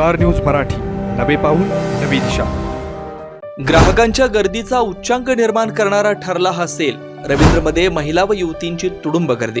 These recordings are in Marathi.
Star news Marathi. नवे पाऊल नवी दिशा. ग्राहकांच्या गर्दीचा उच्चांक निर्माण करणारा ठरला हा सेल. रवींद्रमध्ये महिला व युवतींची तुडुंब गर्दी.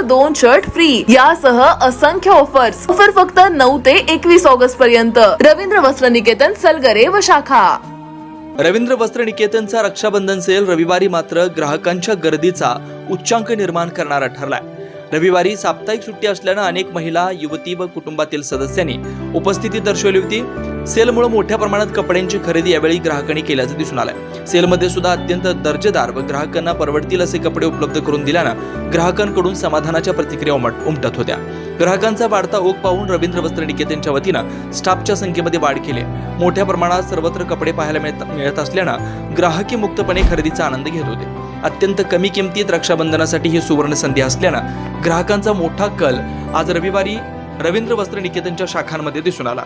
दोन शर्ट फ्री यासह असंख्य ऑफर्स ऑफर फक्त नऊ ते एकवीस ऑगस्ट पर्यंत. रवींद्र वस्त्र निकेतन सलगरे व शाखा. रवींद्र वस्त्र निकेतनचा रक्षाबंधन सेल रविवारी मात्र ग्राहकांच्या गर्दीचा उच्चांक निर्माण करणारा ठरलाय. रविवारी साप्ताहिक सुट्टी असल्यानं अनेक महिला युवती व कुटुंबातील सदस्यांनी उपस्थिती दर्शवली होती. सेलमुळे मोठ्या प्रमाणात कपड्यांची खरेदी यावेळी ग्राहकांनी केल्याचं दिसून आलंय. सेलमध्ये सुद्धा अत्यंत दर्जेदार व ग्राहकांना परवडतील असे कपडे उपलब्ध करून दिल्यानं ग्राहकांकडून समाधानाच्या प्रतिक्रिया उमट उमटत होत्या. ग्राहकांचा वाढता ओघ पाहून रवींद्र वस्त्र निकेतनच्या वतीनं स्टाफच्या संख्येमध्ये वाढ केली. मोठ्या प्रमाणात सर्वत्र कपडे पाहायला मिळत मिळत असल्यानं ग्राहकी मुक्तपणे खरेदीचा आनंद घेत होते. अत्यंत कमी किमतीत रक्षाबंधनासाठी ही सुवर्ण संधी असल्यानं ग्राहकांचा मोठा कल आज रविवारी रवींद्र वस्त्र निकेतनच्या शाखांमध्ये दिसून आला.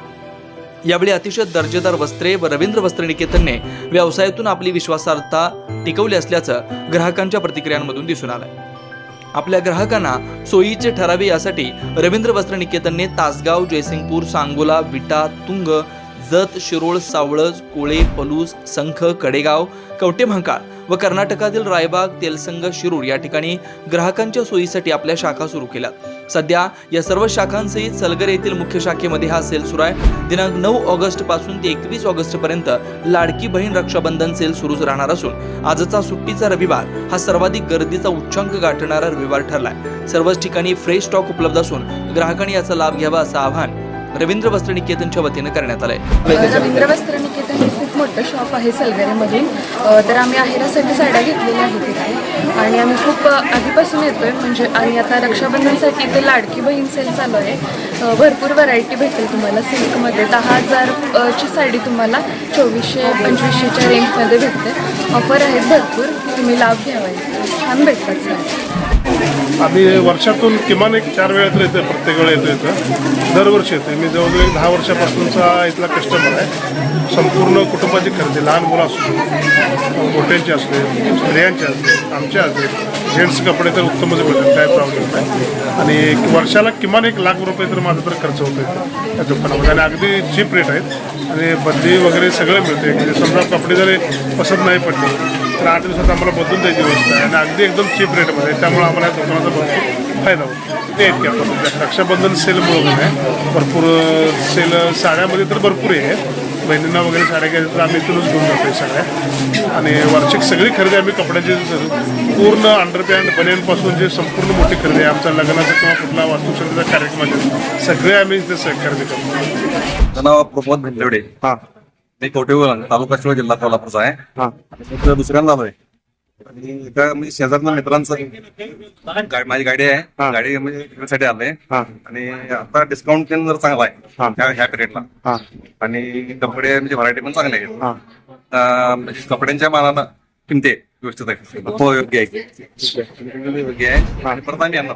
यावेळी अतिशय दर्जेदार वस्त्रे व रवींद्र वस्त्र निकेतनने व्यवसायातून आपली विश्वासार्हता टिकवली असल्याचं ग्राहकांच्या प्रतिक्रियांमधून दिसून आलं आपल्या ग्राहकांना सोयीचे ठरावे यासाठी रवींद्र वस्त्र निकेतनने तासगाव जयसिंगपूर सांगोला विटा तुंग जत शिरोळ सावळज कोळे पलूस संख कडेगाव कवटेमहांकाळ व कर्नाटकातील रायबाग तेलसंग शिरूर या ठिकाणी ग्राहकांच्या सोयीसाठी आपल्या शाखा सुरू केल्या. सध्या या सर्व शाखांसहित सलगर येथील मुख्य शाखेमध्ये हा सेल सुरू आहे. दिनांक नऊ ऑगस्टपासून ते एकवीस ऑगस्ट पर्यंत लाडकी बहीण रक्षाबंधन सेल सुरूच राहणार असून आजचा सुट्टीचा रविवार हा सर्वाधिक गर्दीचा उच्चांक गाठणारा रविवार ठरलाय. सर्वच ठिकाणी फ्रेश स्टॉक उपलब्ध असून ग्राहकांनी याचा लाभ घ्यावा असं आवाहन रवींद्र वस्त्र निकेतनच्या वतीनं करण्यात आलंय. रवींद्र वस्त्र निकेतन हे खूप मोठं शॉप आहे सलगऱ्यामधून. तर आम्ही आहेरासाठी साड्या घेतलेल्या आहेत तिथे आणि आम्ही खूप आधीपासून येतोय. म्हणजे आणि आता रक्षाबंधनसाठी ते लाडकी बहीण सेल चालू आहे. भरपूर व्हरायटी भेटेल तुम्हाला सिल्कमध्ये. दहा हजार ची साडी तुम्हाला चोवीसशे पंचवीसशेच्या रेंजमध्ये भेटते. ऑफर आहेत भरपूर. तुम्ही लाभ घ्यावा छान भेटतात सर आम्ही वर्षातून किमान एक चार वेळा तर येतो प्रत्येक वेळा येतो इथं. दरवर्षी येतो मी जवळजवळ एक दहा वर्षापासूनचा इथला कस्टमर आहे. संपूर्ण कुटुंबाची खरेदी लहान मुलं असू दे मोठ्यांची स्त्रियांचे असले स्त्रियांची असले आमच्या जेंट्स कपडे तर उत्तमच मिळतात काय प्रॉब्लेम नाही. आणि वर्षाला किमान एक लाख रुपये तर माझा तर खर्च होतो त्या दुकानामध्ये. आणि अगदी चीप रेट आहेत. आणि बदली वगैरे सगळं मिळते म्हणजे समजा कपडे जरी पसंत नाही पडले तर आठ दिवसात आम्हाला बदलून द्यायची व्यवस्था आहे. आणि अगदी एकदम चीप रेटमध्ये. त्यामुळे आम्हाला या दुकानाचा भरपूर फायदा होतो ते इतके आपण रक्षाबंधन सेल म्हणून आहे. भरपूर सेल साड्यामध्ये तर भरपूर आहे बहिणींना वगैरे साड्या घ्यायच्या तर आम्ही इथूनच घेऊन जातो सगळ्या आणि वार्षिक सगळी खरेदी आम्ही कपड्याची पूर्ण अंडरपॅन्ट बनियनपासून जे संपूर्ण मोठी खरेदी आहे. आमच्या लग्नाचा किंवा कुठला वास्तुशांतीचा कार्यक्रम आहे सगळे आम्ही इथे खरेदी करतो. नाव प्रमोद भिंदेवडे. मी कवटेवर तालुका शिवाय जिल्हा कोल्हापूरचा आहे. आणि मी इथं दुसऱ्यांदा आलोय. आणि एका म्हणजे शेजारच्या मित्रांचं गा- माझी गाडी आहे. गाडी म्हणजे विक्रीसाठी आलोय. आणि आता डिस्काउंट जर चांगला आहे ह्या- ह्या पिरियडला आणि कपडे म्हणजे व्हरायटी पण चांगले आहेत. अं, म्हणजे कपड्यांच्या मानानं किमती आहे, व्यवस्थित आहे. हो योग्य आहे. योग्य आहे. आणि परत आम्ही येणार